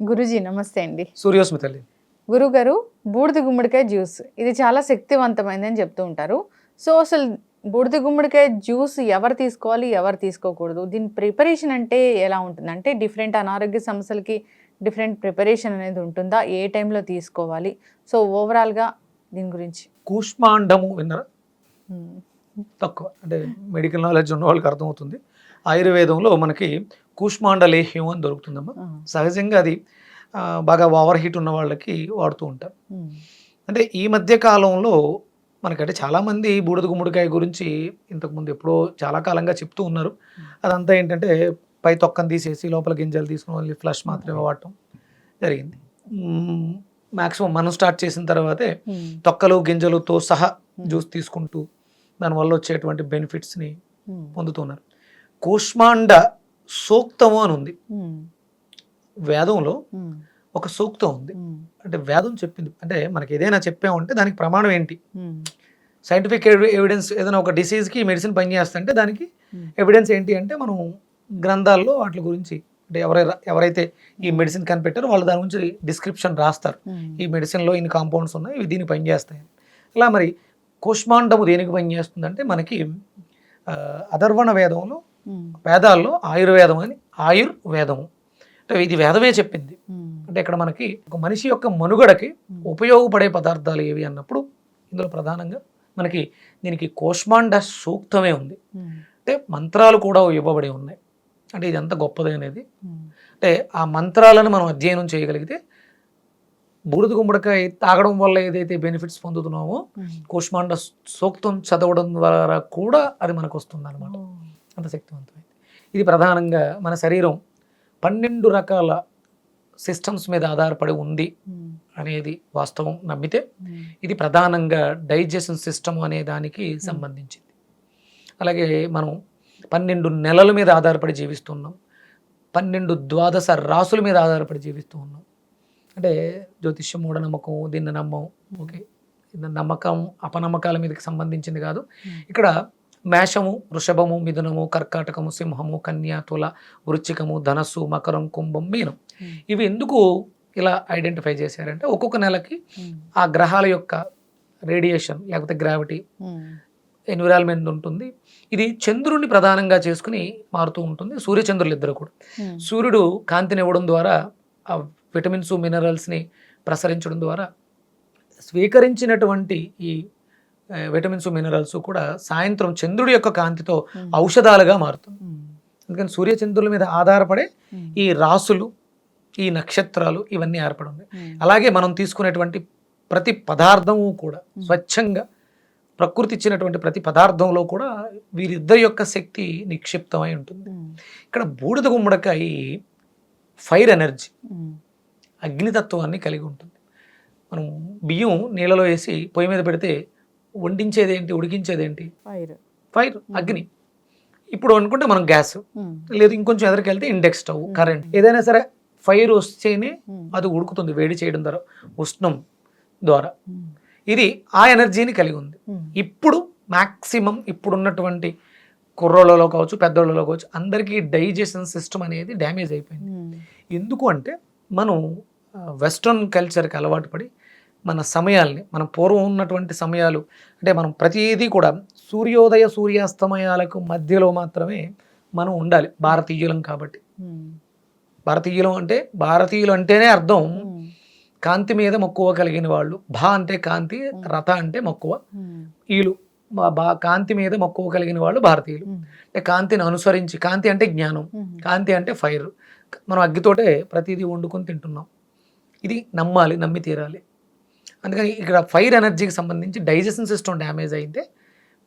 గురుజీ నమస్తే అండి. సూర్యోస్మి తల్లి. గురుగారు బూడిద గుమ్మడికాయ జ్యూస్. ఇది చాలా శక్తివంతమైంది అని చెప్తూ ఉంటారు. సో అసలు బూడిద గుమ్మడికాయ జ్యూస్ ఎవరు తీసుకోవాలి ఎవరు తీసుకోకూడదు? దీని ప్రిపరేషన్ అంటే ఎలా ఉంటుంది? అంటే డిఫరెంట్ అనారోగ్య సమస్యలకి డిఫరెంట్ ప్రిపరేషన్ అనేది ఉంటుందా? ఏ టైంలో తీసుకోవాలి? సో ఓవరాల్గా దీని గురించి. కూష్మాండము విన్నరా. తక్కువ. అంటే మెడికల్ నాలెడ్జ్ ఉన్న వాళ్ళకి అర్థమవుతుంది. ఆయుర్వేదంలో మనకి కూష్మాండ లేహ్యం అని దొరుకుతుందమ్మా. సహజంగా అది బాగా ఓవర్ హీట్ ఉన్న వాళ్ళకి వాడుతూ ఉంటారు. అంటే ఈ మధ్య కాలంలో మనకంటే చాలామంది బూడిద గుమ్మడికాయ గురించి ఇంతకుముందు ఎప్పుడో చాలా కాలంగా చెప్తూ ఉన్నారు. అదంతా ఏంటంటే పై తొక్కను తీసేసి లోపల గింజలు తీసుకుని ఓన్లీ ఫ్లష్ మాత్రమే వాడటం జరిగింది. మ్యాక్సిమం మనం స్టార్ట్ చేసిన తర్వాతే. తొక్కలు గింజలతో సహా జ్యూస్ తీసుకుంటూ దానివల్ల వచ్చేటువంటి బెనిఫిట్స్ని మ్మ్. పొందుతున్నారు కూష్మాండ సూక్తము అని ఉంది మ్మ్. వేదంలో మ్మ్. ఒక సూక్తం ఉంది. అంటే వేదం చెప్పింది అంటే మనకి ఏదైనా చెప్పామంటే దానికి ప్రమాణం ఏంటి. సైంటిఫిక్ ఎవిడెన్స్ ఏదైనా ఒక డిసీజ్కి మెడిసిన్ పనిచేస్తుంటే దానికి. ఎవిడెన్స్ ఏంటి అంటే మనం గ్రంథాల్లో వాటి గురించి అంటే ఎవరైనా ఎవరైతే ఈ మెడిసిన్ కనిపెట్టారో వాళ్ళు దాని గురించి డిస్క్రిప్షన్ రాస్తారు. ఈ మెడిసిన్లో ఇన్ని కాంపౌండ్స్ ఉన్నాయి ఇవి దీనికి పనిచేస్తాయి ఇలా మరి కూష్మాండము దేనికి పనిచేస్తుందంటే మనకి అధర్వణ వేదంలో. వేదాల్లో ఆయుర్వేదం అని ఆయుర్వేదము అంటే ఇది వేదమే చెప్పింది. అంటే ఇక్కడ మనకి ఒక మనిషి యొక్క మనుగడకి ఉపయోగపడే పదార్థాలు ఏవి అన్నప్పుడు ఇందులో ప్రధానంగా మనకి దీనికి కోష్మాండ సూక్తమే ఉంది. అంటే మంత్రాలు కూడా ఇవ్వబడి ఉన్నాయి అంటే ఇది ఎంత గొప్పది అనేది. అంటే ఆ మంత్రాలను మనం అధ్యయనం చేయగలిగితే బూడిద గుమ్మడికాయ తాగడం వల్ల ఏదైతే బెనిఫిట్స్ పొందుతున్నామో. కూష్మాండ సూక్తం చదవడం ద్వారా కూడా అది మనకు వస్తుంది అనమాట. అంత శక్తివంతమైంది ఇది ప్రధానంగా మన శరీరం పన్నెండు రకాల సిస్టమ్స్ మీద ఆధారపడి ఉంది. అనేది వాస్తవం నమ్మితే మ్మ్. ఇది ప్రధానంగా డైజెషన్ సిస్టమ్ అనే దానికి సంబంధించింది అలాగే మనం పన్నెండు నెలల మీద ఆధారపడి జీవిస్తున్నాం పన్నెండు ద్వాదశ రాసుల మీద ఆధారపడి జీవిస్తూ ఉన్నాం అంటే జ్యోతిష్యం మూఢనమ్మకం దీన్ని నమ్మం ఓకే నమ్మకం అపనమ్మకాల మీదకి సంబంధించింది కాదు. ఇక్కడ మేషము వృషభము మిథునము కర్కాటకము సింహము కన్య తుల వృచ్చికము ధనస్సు మకరం కుంభం మీనం. ఇవి ఎందుకు ఇలా ఐడెంటిఫై చేశారంటే ఒక్కొక్క నెలకి. ఆ గ్రహాల యొక్క రేడియేషన్ లేకపోతే గ్రావిటీ. ఎన్విరాన్మెంట్ ఉంటుంది ఇది చంద్రుడిని ప్రధానంగా చేసుకుని మారుతూ ఉంటుంది సూర్యచంద్రులు ఇద్దరు కూడా. సూర్యుడు కాంతిని ఇవ్వడం ద్వారా విటమిన్స్ మినరల్స్ని ప్రసరించడం ద్వారా స్వీకరించినటువంటి ఈ విటమిన్స్ మినరల్స్ కూడా సాయంత్రం చంద్రుడి యొక్క కాంతితో. ఔషధాలుగా మారుతుంది. అందుకని సూర్యచంద్రుల మీద ఆధారపడే. ఈ రాసులు ఈ నక్షత్రాలు ఇవన్నీ ఏర్పడి ఉన్నాయి. అలాగే మనం తీసుకునేటువంటి ప్రతి పదార్థము కూడా. స్వచ్ఛంగా ప్రకృతి ఇచ్చినటువంటి ప్రతి పదార్థంలో కూడా వీరిద్దరి యొక్క శక్తి నిక్షిప్తమై ఉంటుంది. ఇక్కడ బూడిద గుమ్మడికాయ ఫైర్ ఎనర్జీ. అగ్నితత్వాన్ని కలిగి ఉంటుంది మనం బియ్యం నీళ్ళలో వేసి పొయ్యి మీద పెడితే వండించేది ఏంటి ఉడికించేది ఏంటి ఫైర్ ఫైర్ అగ్ని ఇప్పుడు అనుకుంటే మనం గ్యాస్. లేదు ఇంకొంచెం ఎదురుకి వెళ్తే ఇండెక్స్ స్టవ్. కరెంట్ ఏదైనా సరే ఫైర్ వస్తేనే. అది ఉడుకుతుంది వేడి చేయడం ద్వారా ఉష్ణం ద్వారా. ఇది ఆ ఎనర్జీని కలిగి ఉంది. ఇప్పుడు మ్యాక్సిమం ఇప్పుడున్నటువంటి కుర్రోళ్ళలో కావచ్చు పెద్దోళ్ళలో కావచ్చు అందరికీ డైజెషన్ సిస్టమ్ అనేది డ్యామేజ్ అయిపోయింది. ఎందుకు అంటే మనం వెస్ట్రన్ కల్చర్కి అలవాటు పడి మన సమయాల్ని మన పూర్వం ఉన్నటువంటి సమయాలు అంటే మనం ప్రతిదీ కూడా సూర్యోదయ సూర్యాస్తమయాలకు మధ్యలో మాత్రమే మనం ఉండాలి భారతీయులం కాబట్టి. భారతీయులం అంటే భారతీయులు అంటేనే అర్థం. కాంతి మీద మక్కువ కలిగిన వాళ్ళు భా అంటే కాంతి రథ అంటే మక్కువ. వీళ్ళు బా- కాంతి మీద మక్కువ కలిగిన వాళ్ళు భారతీయులు. అంటే కాంతిని అనుసరించి కాంతి అంటే జ్ఞానం. కాంతి అంటే ఫైర్ మనం అగ్గితోటే ప్రతిదీ వండుకొని తింటున్నాం ఇది నమ్మాలి నమ్మి తీరాలి అందుకని ఇక్కడ ఫైర్ ఎనర్జీకి సంబంధించి డైజెషన్ సిస్టమ్ డ్యామేజ్ అయితే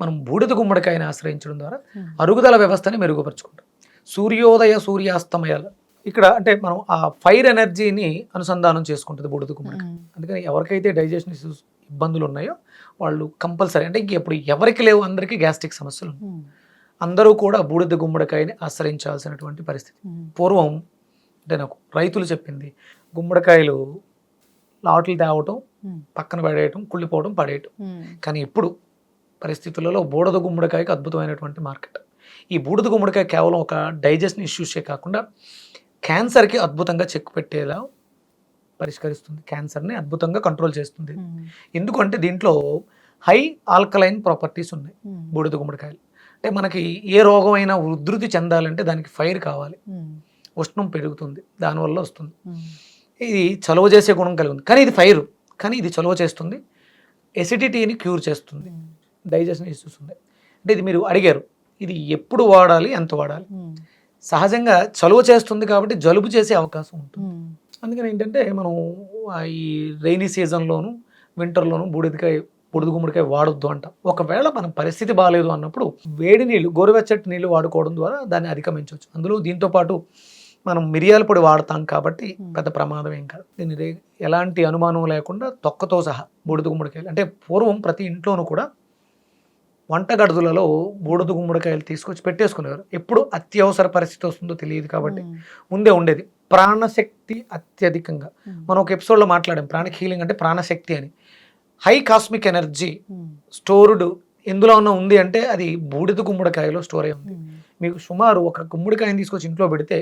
మనం బూడిద గుమ్మడికాయని ఆశ్రయించడం ద్వారా మ్మ్. అరుగుదల వ్యవస్థని మెరుగుపరుచుకుంటాం సూర్యోదయ సూర్యాస్తమయాలు ఇక్కడ అంటే మనం ఆ ఫైర్ ఎనర్జీని అనుసంధానం చేసుకుంటుంది బూడిద గుమ్మడికాయ మ్మ్. అందుకని ఎవరికైతే డైజెషన్ ఇష్యూస్ ఇబ్బందులు ఉన్నాయో వాళ్ళు కంపల్సరీ అంటే ఇంక ఇప్పుడు ఎవరికి లేవు అందరికీ గ్యాస్ట్రిక్ సమస్యలు ఉన్నాయి. మ్మ్. అందరూ కూడా బూడిద గుమ్మడికాయని ఆశ్రయించాల్సినటువంటి పరిస్థితి. పూర్వం అంటే నాకు రైతులు చెప్పింది గుమ్మడికాయలు లాట్లు తేవటం. పక్కన పడేయటం కుళ్ళిపోవడం పడేయటం. కానీ ఇప్పుడు పరిస్థితులలో బూడద గుమ్మడికాయకి అద్భుతమైనటువంటి మార్కెట్. ఈ బూడిద గుమ్మడికాయ కేవలం ఒక డైజెషన్ ఇష్యూసే కాకుండా క్యాన్సర్కి అద్భుతంగా చెక్ పెట్టేలా పరిష్కరిస్తుంది. క్యాన్సర్ని అద్భుతంగా కంట్రోల్ చేస్తుంది. ఎందుకంటే దీంట్లో హై ఆల్కలైన్ ప్రాపర్టీస్ ఉన్నాయి బూడిద గుమ్మడికాయలు. అంటే మనకి ఏ రోగమైనా ఉధృతి చెందాలంటే దానికి ఫైర్ కావాలి. ఉష్ణం పెరుగుతుంది. దానివల్ల వస్తుంది. ఇది చలువ చేసే గుణం కలిగి ఉంది. కానీ ఇది ఫైర్. కానీ ఇది చలువ చేస్తుంది. ఎసిడిటీని క్యూర్ చేస్తుంది. డైజెషన్ ఇష్యూస్ ఉన్నాయి. అంటే ఇది మీరు అడిగారు. ఇది ఎప్పుడు వాడాలి? ఎంత వాడాలి? సహజంగా చలువ చేస్తుంది కాబట్టి జలుబు చేసే అవకాశం ఉంటుంది. అందుకని ఏంటంటే మనం ఈ రైనీ సీజన్లోను వింటర్లోను బూడిదకాయ బుడిద గుమ్మడికాయ వాడొద్దు అంట. ఒకవేళ మన పరిస్థితి బాగాలేదు అన్నప్పుడు వేడి నీళ్ళు గోరువెచ్చటి నీళ్ళు వాడుకోవడం ద్వారా దాన్ని అధిగమించవచ్చు. అందులో దీంతో పాటు మనం మిరియాల పొడి వాడతాం కాబట్టి. పెద్ద ప్రమాదం ఏం కాదు. దీని ఎలాంటి అనుమానం లేకుండా తొక్కతో సహా బూడిద గుమ్మడికాయలు అంటే పూర్వం ప్రతి ఇంట్లోనూ కూడా వంటగడుదులలో బూడిద గుమ్మడికాయలు తీసుకొచ్చి పెట్టేసుకునేవారు. ఎప్పుడు అత్యవసర పరిస్థితి వస్తుందో తెలియదు కాబట్టి ముందే ఉండేది. ప్రాణశక్తి అత్యధికంగా. మనం ఒక ఎపిసోడ్లో మాట్లాడాం ప్రాణిక్ హీలింగ్ అంటే ప్రాణశక్తి అని. హై కాస్మిక్ ఎనర్జీ స్టోర్డ్ ఎందులో ఉన్న ఉంది అంటే అది బూడిద గుమ్మడికాయలో స్టోర్ అయి ఉంది. మీకు సుమారు ఒక గుమ్మడికాయని తీసుకొచ్చి ఇంట్లో పెడితే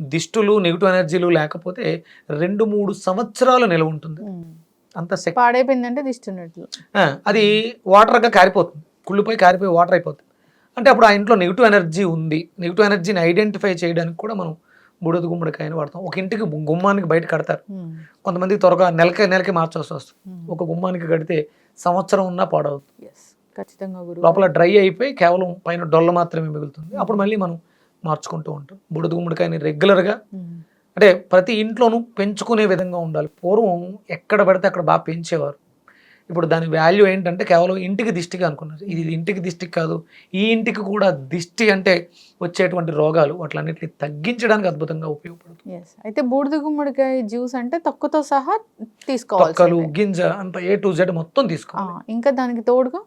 దిష్టులు నెగిటివ్ ఎనర్జీలు లేకపోతే రెండు మూడు సంవత్సరాలు నిలవ ఉంటుంది. అంత పాడైపోయిందంటే దిస్తున్నట్లు ఆ, అది వాటర్గా కారిపోతుంది. కుళ్ళిపోయి కారిపోయి వాటర్ అయిపోతుంది. అంటే అప్పుడు ఆ ఇంట్లో నెగిటివ్ ఎనర్జీ ఉంది. నెగిటివ్ ఎనర్జీని ఐడెంటిఫై చేయడానికి కూడా మనం బూడిద గుమ్మడికాయని వాడతాం. ఒక ఇంటికి గుమ్మానికి బయట కడతారు. కొంతమంది త్వరగా నెలకి నెలకి మార్చాల్సి వస్తుంది. ఒక గుమ్మానికి కడితే సంవత్సరం ఉన్నా పాడవుతుంది. ఖచ్చితంగా గురువు లోపల డ్రై అయిపోయి కేవలం పైన డొల్ల మాత్రమే మిగులుతుంది. అప్పుడు మళ్ళీ మనం మార్చుకుంటూ ఉంటాం. బుడద గుమ్మడికాయని రెగ్యులర్గా అంటే ప్రతి ఇంట్లోనూ పెంచుకునే విధంగా ఉండాలి. పూర్వం ఎక్కడ పడితే అక్కడ బాగా పెంచేవారు. ఇప్పుడు దాని వాల్యూ ఏంటంటే కేవలం ఇంటికి దిష్టిగా అనుకున్నారు. ఇది ఇంటికి దిష్టికి కాదు. ఈ ఇంటికి కూడా దిష్టి అంటే వచ్చేటువంటి రోగాలు వాటిలన్నిటిని తగ్గించడానికి అద్భుతంగా ఉపయోగపడుతుంది. అయితే బూడిద గుమ్మడికాయ జ్యూస్ అంటే తొక్కతో సహా తొక్కలు తీసుకోవాలి గింజ అంత ఏ టు జెడ్ మొత్తం తీసుకోవాలి. ఇంకా దానికి తోడుగా?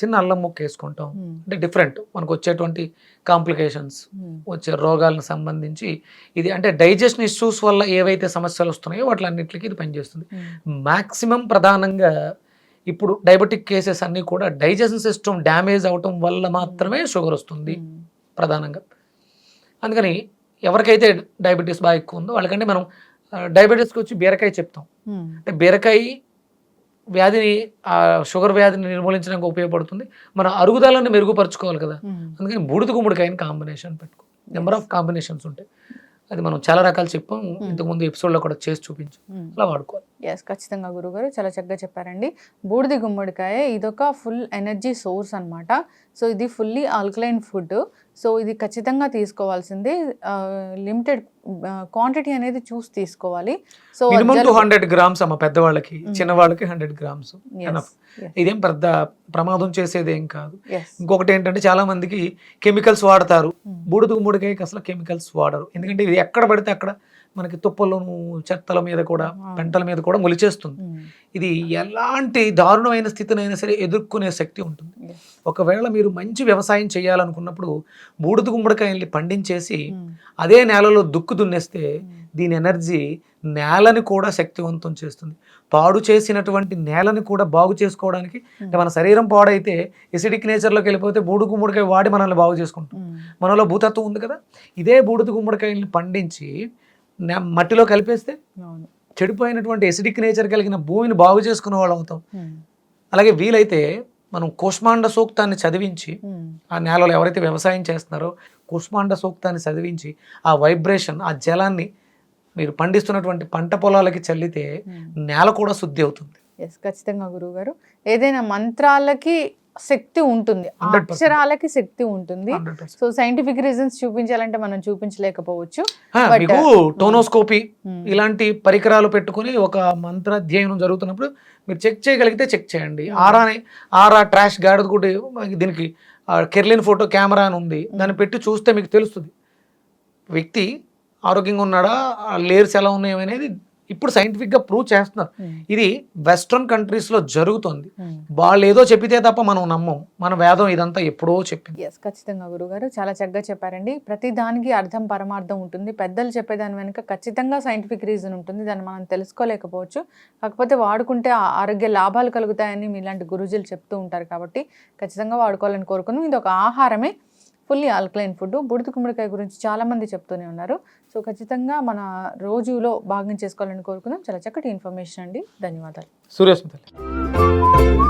చిన్న అల్లం ముక్క వేసుకుంటాం. అంటే డిఫరెంట్ మనకు వచ్చేటువంటి కాంప్లికేషన్స్ వచ్చే రోగాలకు సంబంధించి ఇది అంటే డైజెషన్ ఇష్యూస్ వల్ల ఏవైతే సమస్యలు వస్తున్నాయో వాటిలన్నిటికీ ఇది పనిచేస్తుంది. మ్యాక్సిమం ప్రధానంగా ఇప్పుడు డయాబెటిక్ కేసెస్ అన్నీ కూడా డైజెషన్ సిస్టమ్ డ్యామేజ్ అవటం వల్ల మాత్రమే షుగర్ వస్తుంది ప్రధానంగా. అందుకని ఎవరికైతే డయాబెటీస్ బాగా ఎక్కువ ఉందో వాళ్ళకంటే మనం డయాబెటీస్కి వచ్చి బీరకాయ చెప్తాం. అంటే బీరకాయ వ్యాధిని ఆ షుగర్ వ్యాధిని నిర్మూలించడానికి ఉపయోగపడుతుంది. మన అరుగుదలను మెరుగుపరుచుకోవాలి కదా. అందుకని బూడిద గుమ్మడికాయని కాంబినేషన్ పెట్టుకో. నెంబర్ ఆఫ్ కాంబినేషన్స్ ఉంటాయి. అది మనం చాలా రకాలు చెప్పాం. ఇంతకుముందు ఎపిసోడ్లో కూడా చేసి చూపించాం. అలా వాడుకోవాలి. ఎస్ ఖచ్చితంగా గురుగారు చాలా చక్కగా చెప్పారండి. బూడిద గుమ్మడికాయ ఇదొక ఫుల్ ఎనర్జీ సోర్స్ అన్నమాట. సో ఇది ఫుల్లీ ఆల్కలైన్ ఫుడ్ సో ఇది ఖచ్చితంగా తీసుకోవాల్సిందే. లిమిటెడ్ క్వాంటిటీ అనేది చూసి తీసుకోవాలి. సో టూ హండ్రెడ్ గ్రామ్స్ అమ్మ పెద్దవాళ్ళకి చిన్నవాళ్ళకి హండ్రెడ్ గ్రామ్స్. ఇదేం పెద్ద ప్రమాదం చేసేది ఏం కాదు ఇంకొకటి ఏంటంటే చాలా మందికి కెమికల్స్ వాడతారు. బూడిద గుమ్మడికాయకి అసలు కెమికల్స్ వాడరు. ఎందుకంటే ఇది ఎక్కడ పడితే అక్కడ మనకి తుప్పల్లోను చెత్తల మీద కూడా పెంటల మీద కూడా మొలిచేస్తుంది. ఇది ఎలాంటి దారుణమైన స్థితినైనా సరే ఎదుర్కొనే శక్తి ఉంటుంది. ఒకవేళ మీరు మంచి వ్యవసాయం చేయాలనుకున్నప్పుడు బూడిద గుమ్మడికాయల్ని పండించేసి అదే నేలలో దుక్కు దున్నేస్తే దీని ఎనర్జీ నేలని కూడా శక్తివంతం చేస్తుంది. పాడు చేసినటువంటి నేలని కూడా బాగు చేసుకోవడానికి అంటే మన శరీరం పాడైతే ఎసిడిక్ నేచర్లోకి వెళ్ళిపోతే బూడిద గుమ్మడికాయ వాడి మనల్ని బాగు చేసుకుంటాం మనలో భూతత్వం ఉంది కదా? ఇదే బూడిద గుమ్మడికాయల్ని పండించి మట్టిలో కలిపేస్తే చెడిపోయినటువంటి ఎసిడిక్ నేచర్ కలిగిన భూమిని బాగు చేసుకునే వాళ్ళు అవుతాం. అలాగే వీలైతే మనం కుష్మాండ సూక్తాన్ని చదివించి ఆ నేలలో ఎవరైతే వ్యవసాయం చేస్తున్నారో కుష్మాండ సూక్తాన్ని చదివించి ఆ వైబ్రేషన్ ఆ జలాన్ని మీరు పండిస్తున్నటువంటి పంట పొలాలకి చల్లితే నేల కూడా శుద్ధి అవుతుంది. ఎస్ ఖచ్చితంగా గురువు గారు ఏదైనా మంత్రాలకి శక్తి ఉంటుంది. ఆ 100%. అక్షరాలకి శక్తి ఉంటుంది. 100%. సో సైంటిఫిక్ రీజన్స్ చూపించాలంటే మనం చూపించలేకపోవచ్చు. మీకు టోనోస్కోపీ. ఇలాంటి పరికరాలు పెట్టుకుని ఒక మంత్ర అధ్యయనం జరుగుతున్నప్పుడు మీరు చెక్ చేయగలిగితే చెక్ చేయండి. ఆరాని ఆరా ట్రాష్ గాడిద కూడా దీనికి కెర్లిన్ ఫోటో కెమెరా అని ఉంది. దాన్ని పెట్టి చూస్తే మీకు తెలుస్తుంది. వ్యక్తి ఆరోగ్యంగా ఉన్నాడా? లేయర్స్ ఎలా ఉన్నాయి అనేది ఇప్పుడు scientific గా ప్రూవ్ చేస్తున్నారు. ఇది వెస్ట్రన్ కంట్రీస్లో జరుగుతుంది. వాళ్ళు ఏదో చెప్పితే తప్ప మనం నమ్మం. మన వేదం ఇదంతా ఎప్పుడో చెప్పింది. ఎస్ ఖచ్చితంగా గురుగారు. చాలా చక్కగా చెప్పారండి. ప్రతి దానికి అర్థం పరమార్థం ఉంటుంది. పెద్దలు చెప్పేదాని వెనుక ఖచ్చితంగా సైంటిఫిక్ రీజన్ ఉంటుంది. దాన్ని మనం తెలుసుకోలేకపోవచ్చు. కాకపోతే వాడుకుంటే ఆరోగ్య లాభాలు కలుగుతాయని మీలాంటి గురుజులు చెప్తూ ఉంటారు కాబట్టి ఖచ్చితంగా వాడుకోవాలని కోరుకున్నాం. ఇది ఒక ఆహారమే. ఫుల్లీ ఆల్కలైన్ ఫుడ్ బుడిద గుమ్మడికాయ గురించి చాలామంది చెప్తూనే ఉన్నారు. సో ఖచ్చితంగా మన రోజులో భాగం చేసుకోవాలని కోరుకుందాం. చాలా చక్కటి ఇన్ఫర్మేషన్ అండి. ధన్యవాదాలు. సూర్యస్మిత.